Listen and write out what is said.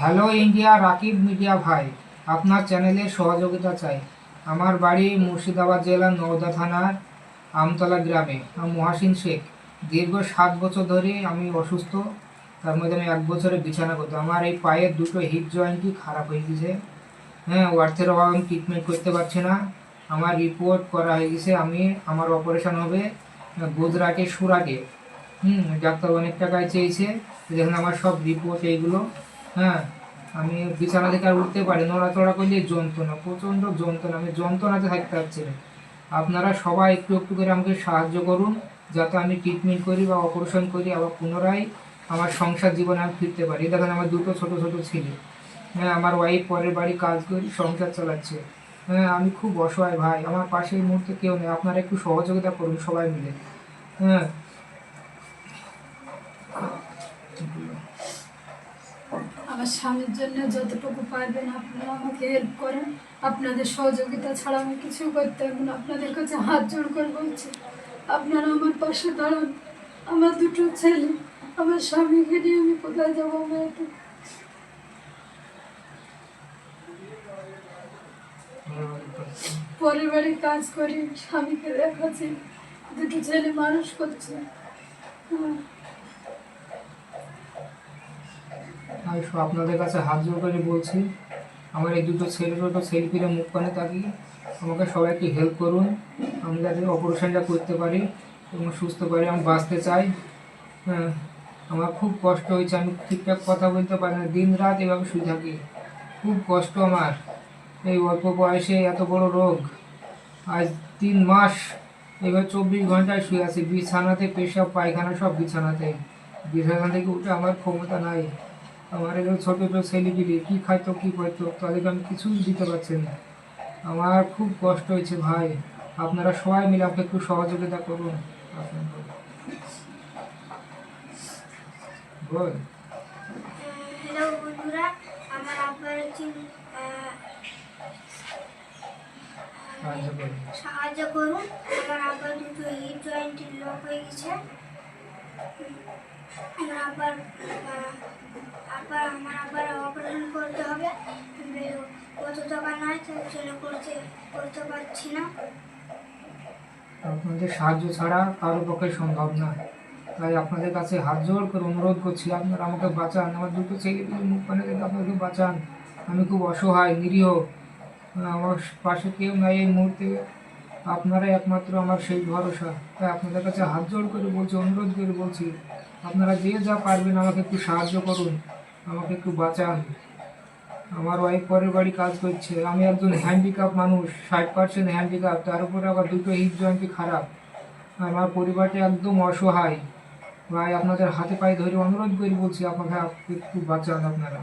Hello India, Rakib media ভাই। আপনার চ্যানেলের সহযোগিতা চাই। আমার বাড়ি মুর্শিদাবাদ জেলার নওদা থানার আমতলা গ্রামে। মহাসিন শেখ। দীর্ঘ সাত বছর ধরে আমি অসুস্থ। তার মধ্যে আমি এক বছরে বিছানা করতাম আমার এই পায়ের দুটো হিপ জয়েন্টই খারাপ হয়ে গেছে। হ্যাঁ অর্থের অভাবে আমি ট্রিটমেন্ট করতে পারছি না। আমার রিপোর্ট করা হয়ে গেছে। আমি, আমার অপারেশন হবে গুজরাটে, সুরাটে। হুম, ডাক্তার অনেক টাকায় চেয়েছে। দেখুন আমার সব রিপোর্ট এইগুলো। হ্যাঁ আমি বিছানা থেকে আর উঠতে পারি নড়াচড়া করলে যন্ত্রণা, প্রচণ্ড যন্ত্রণা। আমি যন্ত্রণাতে থাকতে পারছি না। আপনারা সবাই একটু একটু করে আমাকে সাহায্য করুন, যাতে আমি ট্রিটমেন্ট করি বা অপারেশন করি, আবার পুনরায় আমার সংসার জীবনে আমি ফিরতে পারি। দেখেন, আমার দুটো ছোট ছোট ছেলে। হ্যাঁ আমার ওয়াইফ পরের বাড়ি কাজ করি, সংসার চালাচ্ছে। হ্যাঁ আমি খুব অসহায় ভাই। আমার পাশে এই মুহূর্তে কেউ নেই। আপনারা একটু সহযোগিতা করুন সবাই মিলে। হ্যাঁ আমার স্বামীর জন্য যতটুকু পারবেন আপনারা আমাকে হেল্প করেন। আপনাদের সহযোগিতা ছাড়া আমি কিছু করতে পারব না। আপনাদের কাছে হাত জোড় করে বলছি, আপনারা আমার পাশে দাঁড়ান। আমার দুটো ছেলে, আমার স্বামীকে নিয়ে আমি কোথায় যাব পরের বাড়ি কাজ করি, স্বামীকে দেখাচ্ছি, দুটো ছেলে মানুষ করছে। আপনাদের কাছে হাত জোর করে বলছি। আমার এই দুটো ছেলের ওটা সেলফিরে মুখ পানে তাকিয়ে আমাকে সবাইকে হেল্প করুন। আমি যাতে অপারেশনটা করতে পারি এবং সুস্থ পারি আমি বাঁচতে চাই। হ্যাঁ আমার খুব কষ্ট হয়েছে। আমি ঠিকঠাক কথা বলতে পারি না। দিন রাত এভাবে শুয়ে থাকি। খুব কষ্ট আমার। এই অল্প বয়সে এত বড় রোগ। আজ তিন মাস, এবার চব্বিশ ঘন্টায় শুয়ে আছি। বিছানাতে পেশাব, পায়খানা সব বিছানাতে বিছানা থেকে উঠে আমার ক্ষমতা নাই। আমার এগুলো ছোটো ছোটো ছেলেপিলি কী খাইতো কী করতো তাদেরকে আমি কিছুই দিতে পারছি না। আমার খুব কষ্ট হয়েছে ভাই। আপনারা সবাই মিলে আমাকে একটু সহযোগিতা করুন। বল। হ্যালো বন্ধুরা আমার আব্বার সাহায্য করুন। আমার আব্বার দুটো হিপ জয়েন্টের লক হয়ে গেছে। আমার আব্বার আহ, আমার আব্বার অপারেশন করতে হবে। কত টাকা নয় তার জন্য করতে করতে পারছি না। আপনাদের সাহায্য ছাড়া কারও পক্ষে সম্ভব না। তাই আপনাদের কাছে হাত জোড় করে অনুরোধ করছি আপনারা আমাকে বাঁচান। আমার দুটো ছেলে মুখ পানে দেখে আপনাকে বাঁচান। আমি খুব অসহায় নিরীহ। আমার পাশে কেউ নাই এই মুহূর্তে। আপনারাই একমাত্র আমার সেই ভরসা। তাই আপনাদের কাছে হাত জোড় করে বলছি, অনুরোধ করে বলছি, আপনারা যে যা পারবেন আমাকে একটু সাহায্য করুন, আমাকে একটু বাঁচান। আমার ওয়াইফ পরের বাড়ি কাজ করছে, আমি একজন হ্যান্ডিক্যাপ মানুষ, ষাট পার্সেন্ট হ্যান্ডিক্যাপ তার উপরে আবার দুটো হিট জয়েন্টই খারাপ। আমার পরিবারটা একদম অসহায়। ভাই, আপনাদের হাতে পায়ে ধরে অনুরোধ করে বলছি আপনাকে একটু বাঁচান আপনারা।